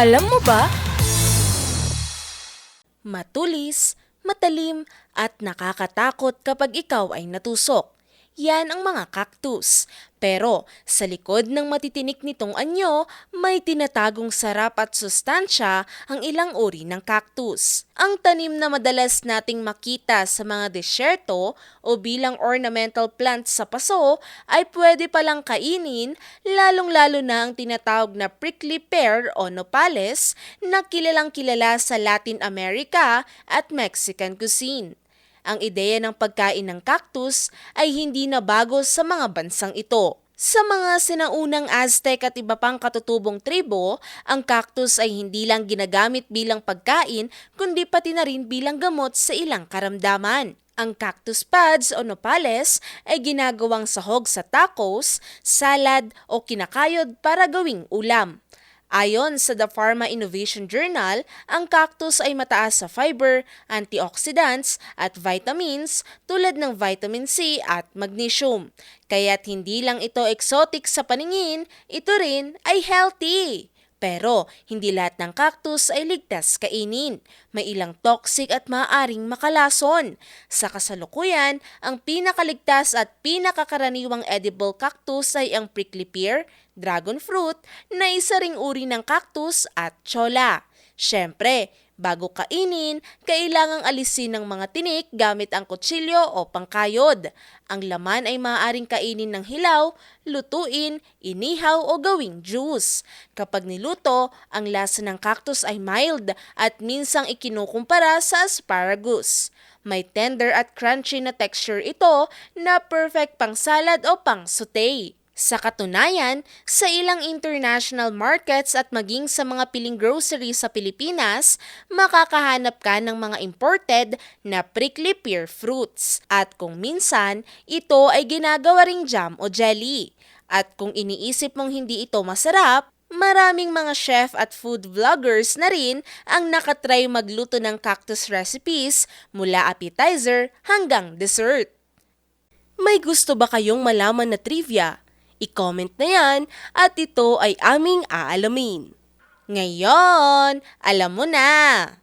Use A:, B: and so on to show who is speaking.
A: Alam mo ba? Matulis, matalim, at nakakatakot kapag ikaw ay natusok. Yan ang mga cactus. Pero sa likod ng matitinik nitong anyo, may tinatagong sarap at sustansya ang ilang uri ng cactus. Ang tanim na madalas nating makita sa mga desyerto o bilang ornamental plants sa paso ay pwede palang kainin lalong-lalo na ang tinatawag na prickly pear o nopales na kilalang kilala sa Latin America at Mexican cuisine. Ang ideya ng pagkain ng cactus ay hindi na bago sa mga bansang ito. Sa mga sinaunang Aztec at iba pang katutubong tribo, ang cactus ay hindi lang ginagamit bilang pagkain, kundi pati na rin bilang gamot sa ilang karamdaman. Ang cactus pods o nopales ay ginagawang sahog sa tacos, salad o kinakayod para gawing ulam. Ayon sa The Pharma Innovation Journal, ang cactus ay mataas sa fiber, antioxidants at vitamins tulad ng vitamin C at magnesium. Kaya't hindi lang ito exotic sa paningin, ito rin ay healthy. Pero hindi lahat ng cactus ay ligtas kainin. May ilang toxic at maaaring makalason. Sa kasalukuyan, ang pinakaligtas at pinakakaraniwang edible cactus ay ang prickly pear, dragon fruit, na isa ring uri ng cactus at chola. Siyempre, bago kainin, kailangang alisin ng mga tinik gamit ang kutsilyo o pangkayod. Ang laman ay maaaring kainin ng hilaw, lutuin, inihaw o gawing juice. Kapag niluto, ang lasa ng cactus ay mild at minsang ikinukumpara sa asparagus. May tender at crunchy na texture ito na perfect pang salad o pang saute. Sa katunayan, sa ilang international markets at maging sa mga piling grocery sa Pilipinas, makakahanap ka ng mga imported na prickly pear fruits. At kung minsan, ito ay ginagawa ring jam o jelly. At kung iniisip mong hindi ito masarap, maraming mga chef at food vloggers na rin ang nakatry magluto ng cactus recipes mula appetizer hanggang dessert. May gusto ba kayong malaman na trivia? I-comment na yan at ito ay aming aalamin. Ngayon, alam mo na!